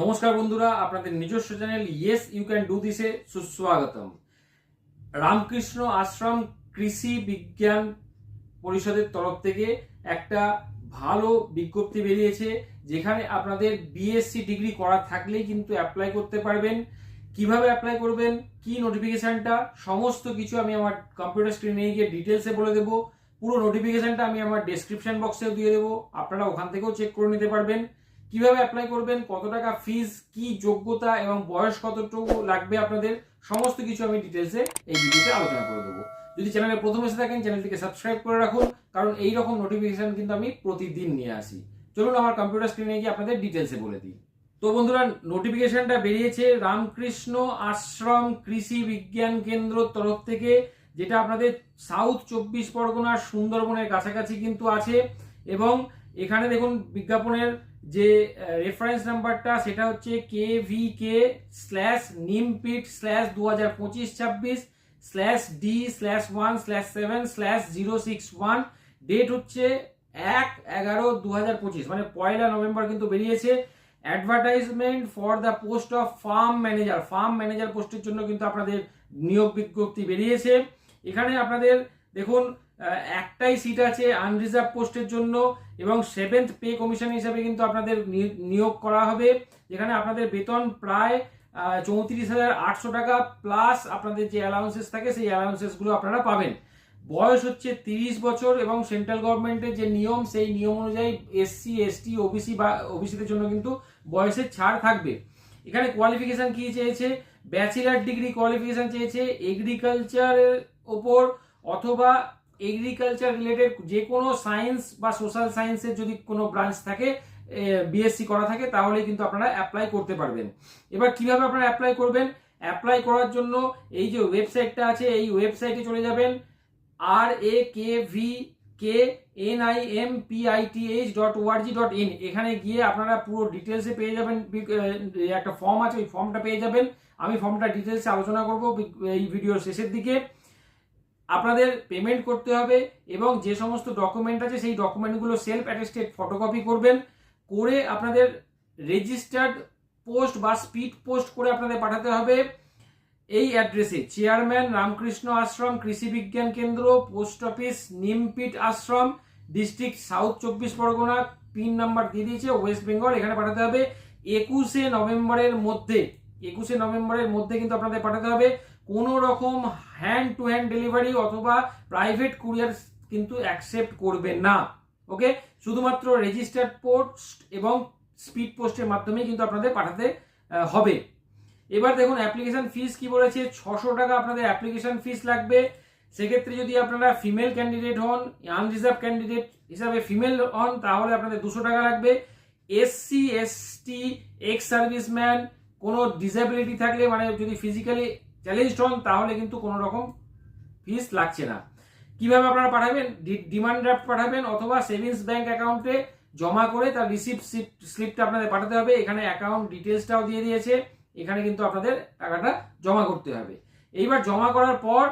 নমস্কার বন্ধুরা, আপনাদের নিজস্ব channel yes you can do দিসে সুস্বাগতম। রামকৃষ্ণ আশ্রম কৃষি বিজ্ঞান পরিষদের তরফ থেকে একটা ভালো বিজ্ঞপ্তি বেরিয়েছে, যেখানে আপনাদের বিএসসি ডিগ্রি করা থাকলেই কিন্তু অ্যাপ্লাই করতে পারবেন। কীভাবে অ্যাপ্লাই করবেন, কি নোটিফিকেশনটা সমস্ত কিছু আমি আমার কম্পিউটার স্ক্রিনে গিয়ে ডিটেলসে বলে দেবো। পুরো নোটিফিকেশনটা আমি আমার ডেসক্রিপশন বক্সেও দিয়ে দেবো। আপনারা ওখান থেকেও চেক করে নিতে পারবেন। কীভাবে অ্যাপ্লাই করবেন, কত টাকা ফিজ কি যোগ্যতা এবং বয়স কতটুকু লাগবে আপনাদের, সমস্ত কিছু আমি ডিটেলসে এই ভিডিওতে আলোচনা করে দেবো। যদি চ্যানেলে প্রথম এসে থাকেন চ্যানেলটিকে সাবস্ক্রাইব করে রাখুন, কারণ এই রকম নোটিফিকেশন কিন্তু আমি প্রতিদিন নিয়ে আসি। চলুন আমার কম্পিউটার স্ক্রিনে গিয়ে আপনাদের ডিটেলসে বলে দিই। তো বন্ধুরা নোটিফিকেশনটা বেরিয়েছে রামকৃষ্ণ আশ্রম কৃষি বিজ্ঞান কেন্দ্র তরফ থেকে, যেটা আপনাদের সাউথ চব্বিশ পরগনার সুন্দরবনের কাছাকাছি কিন্তু আছে এবং এখানে দেখুন বিজ্ঞাপনের যে রেফারেন্স নাম্বারটা সেটা হচ্ছে K V K slash Nimpith slash দু হাজার পঁচিশ ছাব্বিশ slash D slash one slash seven slash zero six one date হচ্ছে এক এগারো দু হাজার পঁচিশ। মানে পয়লা নভেম্বর কিন্তু বেরিয়েছে। Advertisement for the post of farm manager farm manager পোস্টের জন্য কিন্তু আপনাদের নিয়োগ বিজ্ঞপ্তি বেরিয়েছে। এখানে আপনাদের দেখুন একটাই সিট আছে আনরিজার্ভ পোস্টের জন্য এবং সেভেন্থ পে কমিশন হিসাবে কিন্তু আপনাদের নিয়োগ করা হবে, যেখানে আপনাদের বেতন প্রায় চৌত্রিশ হাজার আটশো টাকা প্লাস আপনাদের যে অ্যালাউন্সেস থাকে, সেই অ্যালাউন্সেসগুলো আপনারা পাবেন। বয়স হচ্ছে তিরিশ বছর এবং সেন্ট্রাল গভর্নমেন্টের যে নিয়ম, সেই নিয়ম অনুযায়ী এসসি এসটি ওবিসি বা ওবিসিদের জন্য কিন্তু বয়সের ছাড় থাকবে। এখানে কোয়ালিফিকেশন কি চেয়েছে? ব্যাচেলার ডিগ্রি কোয়ালিফিকেশান চেয়েছে এগ্রিকালচারের ওপর অথবা এগ্রিকালচার রিলেটেড যে কোনো সায়েন্স বা সোশ্যাল সায়েন্সের যদি কোনো ব্রাঞ্চ থাকে বিএসসি করা থাকে, তাহলে কিন্তু আপনারা অ্যাপ্লাই করতে পারবেন। এবার কীভাবে আপনারা অ্যাপ্লাই করবেন? অ্যাপ্লাই করার জন্য এই যে ওয়েবসাইটটা আছে, এই ওয়েবসাইটে চলে যাবেন। R A K V K N I M P I T H dot org dot in এখানে গিয়ে আপনারা পুরো ডিটেলসে পেয়ে যাবেন একটা ফর্ম আছে, ওই ফর্মটা পেয়ে যাবেন। আমি ফর্মটা ডিটেলসে আলোচনা করব এই ভিডিওর শেষের দিকে। আপনাদের পেমেন্ট করতে হবে এবং যে সমস্ত ডকুমেন্ট আছে সেই ডকুমেন্টগুলো সেলফ অ্যাটেস্টেড ফটোকপি করবেন, করে আপনাদের রেজিস্টার্ড পোস্ট বা স্পিড পোস্ট করে আপনাদের পাঠাতে হবে। এই অ্যাড্রেসে chairman Ramakrishna Ashram Krishi Vigyan Kendra post office Nimpith Ashram district south চব্বিশ পরগনা পিন নাম্বার দিয়ে দিয়েছে ওয়েস্ট বেঙ্গল এখানে পাঠাতে হবে। একুশে নভেম্বরের মধ্যে, একুশে নভেম্বরের মধ্যে কিন্তু আপনাদের পাঠাতে হবে। কোনো রকম হ্যান্ড টু হ্যান্ড ডেলিভারি অথবা প্রাইভেট কুরিয়ার কিন্তু অ্যাকসেপ্ট করবে না। ওকে শুধুমাত্র রেজিস্টার্ড পোস্ট এবং স্পিড পোস্টের মাধ্যমে কিন্তু আপনাদের পাঠাতে হবে। এবার দেখুন অ্যাপ্লিকেশন ফিস কি বলেছে? ছশো টাকা আপনাদের অ্যাপ্লিকেশন ফিস লাগবে। সেক্ষেত্রে যদি আপনারা ফিমেল ক্যান্ডিডেট হন আনরিজার্ভ ক্যান্ডিডেট হিসাবে ফিমেল হন, তাহলে আপনাদের দুশো টাকা লাগবে। এসসি এসটি এক্স সার্ভিসম্যান কোনো ডিসেবিলিটি থাকলে মানে যদি ফিজিক্যালি চ্যালেঞ্জড হন তাহলে কিন্তু কোনো রকম ফিস লাগছে না। কীভাবে আপনারা পাঠাবেন? ডিমান্ড ড্রাফট পাঠাবেন অথবা সেভিংস ব্যাংক অ্যাকাউন্টে জমা করে তার রিসিপ্ট স্লিপটা আপনাদের পাঠাতে হবে। এখানে অ্যাকাউন্ট ডিটেলসটাও দিয়ে দিয়েছে। এখানে কিন্তু আপনাদের টাকাটা জমা করতে হবে। এইবার জমা করার পর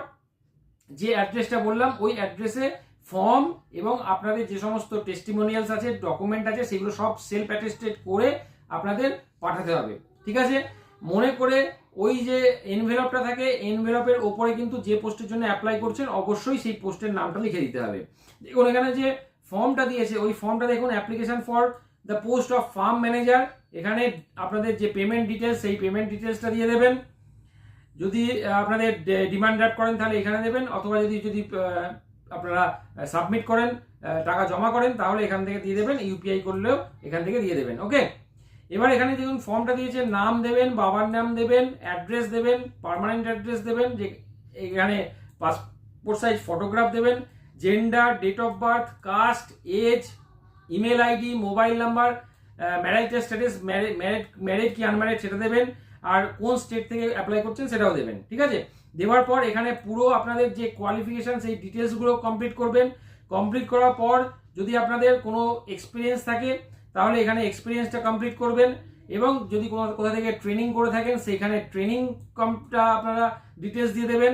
যে অ্যাড্রেসটা বললাম, ওই অ্যাড্রেসে ফর্ম এবং আপনাদের যে সমস্ত টেস্টিমোনিয়ালস আছে ডকুমেন্ট আছে, সেগুলো সব সেলফ অ্যাটেস্টেড করে আপনাদের পাঠাতে হবে। ঠিক আছে? মনে করে ওই যে এনভেলপটা থাকে এনভেলপের ওপরে কিন্তু যে পোস্টের জন্য অ্যাপ্লাই করছেন, অবশ্যই সেই পোস্টের নামটা লিখে দিতে হবে। দেখুন, এখানে যে ফর্মটা দিয়েছে, ওই ফর্মটা দেখুন application for the post of farm manager এখানে আপনাদের যে পেমেন্ট ডিটেলস সেই পেমেন্ট ডিটেলসটা দিয়ে দেবেন। যদি আপনাদের ডিমান্ড ড্রাফট করেন, তাহলে এখানে দেবেন। অথবা যদি যদি আপনারা সাবমিট করেন টাকা জমা করেন, তাহলে এখান থেকে দিয়ে দেবেন। ইউপিআই করলেও এখান থেকে দিয়ে দেবেন। ওকে এবার এখানে দেখুন ফর্মটা দিয়েছে, নাম দেবেন, বাবার নাম দেবেন, অ্যাড্রেস দেবেন, পার্মানেন্ট অ্যাড্রেস দেবেন, যে এখানে পাসপোর্ট সাইজ ফটোগ্রাফ দেবেন, gender, date of birth, caste, age, email ID, mobile number marriage status married married কি আনম্যারেড সেটা দেবেন, আর কোন স্টেট থেকে অ্যাপ্লাই করছেন সেটাও দেবেন, ঠিক আছে? দেওয়ার পর এখানে পুরো আপনাদের যে কোয়ালিফিকেশন সেই ডিটেলসগুলো কমপ্লিট করবেন। কমপ্লিট করার পর যদি আপনাদের কোনো এক্সপিরিয়েন্স থাকে তাহলে এখানে এক্সপিরিয়েন্সটা কমপ্লিট করবেন এবং যদি কোনো কোথা থেকে ট্রেনিং করে থাকেন, সেইখানে ট্রেনিং কমটা আপনারা ডিটেলস দিয়ে দেবেন।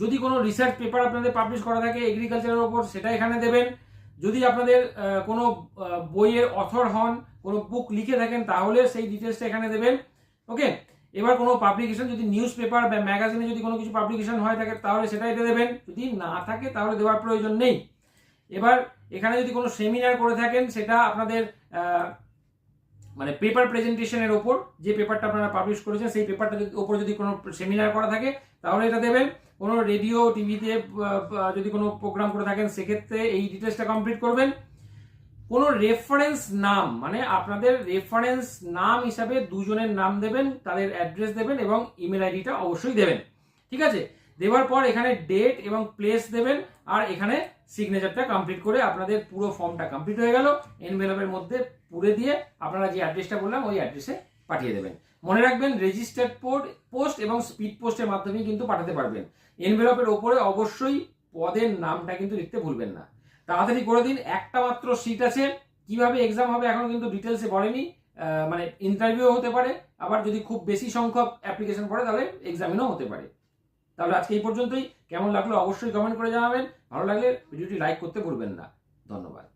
যদি কোনো রিসার্চ পেপার আপনাদের পাবলিশ করা থাকে এগ্রিকালচারের ওপর, সেটা এখানে দেবেন। যদি আপনাদের কোনো বইয়ের অথর হন, কোনো বুক লিখে থাকেন, তাহলে সেই ডিটেলসটা এখানে দেবেন। ওকে এবার কোনো পাবলিকেশন যদি নিউজ পেপার বা ম্যাগাজিনে যদি কোনো কিছু পাবলিকেশন হয় থাকে, তাহলে সেটা এটা দেবেন। যদি না থাকে, তাহলে দেওয়ার প্রয়োজন নেই। এবার এখানে যদি কোনো সেমিনার করে থাকেন, সেটা আপনাদের মানে পেপার প্রেজেন্টেশনের ওপর যে পেপারটা আপনারা পাবলিশ করেছেন, সেই পেপারটা যদি ওপর যদি কোনো সেমিনার করা থাকে, তাহলে এটা দেবেন। কোনো রেডিও টিভিতে যদি কোনো প্রোগ্রাম করে থাকেন, সেক্ষেত্রে এই ডিটেলসটা কমপ্লিট করবেন। কোনো রেফারেন্স নাম মানে আপনাদের রেফারেন্স নাম হিসাবে দুজনের নাম দেবেন, তাদের অ্যাড্রেস দেবেন এবং ইমেল আইডিটা অবশ্যই দেবেন। ঠিক আছে? দেওয়ার পর এখানে ডেট এবং প্লেস দেবেন, আর এখানে সিগনেচারটা কমপ্লিট করে আপনাদের পুরো ফর্মটা কমপ্লিট হয়ে গেল। এনভেলপের মধ্যে পুরে দিয়ে আপনারা যে অ্যাড্রেসটা বললাম, ওই অ্যাড্রেসে পাঠিয়ে দেবেন। মনে রাখবেন রেজিস্টার্ড পোর্ট পোস্ট এবং স্পিড পোস্টের মাধ্যমে কিন্তু পাঠাতে পারবেন। এনভেলপের ওপরে অবশ্যই পদের নামটা কিন্তু লিখতে ভুলবেন না। তাড়াতাড়ি করে দিন, একটা মাত্র সিট আছে। কীভাবে এক্সাম হবে এখনও কিন্তু ডিটেলসে বলেনি মানে ইন্টারভিউ হতে পারে। আবার যদি খুব বেশি সংখ্যক অ্যাপ্লিকেশন পড়ে, তাহলে এক্সামিনও হতে পারে। তাহলে আজকে এই পর্যন্তই। কেমন লাগল অবশ্যই কমেন্ট করে জানাবেন। ভালো লাগলে ভিডিওটি লাইক করতে ভুলবেন না। ধন্যবাদ।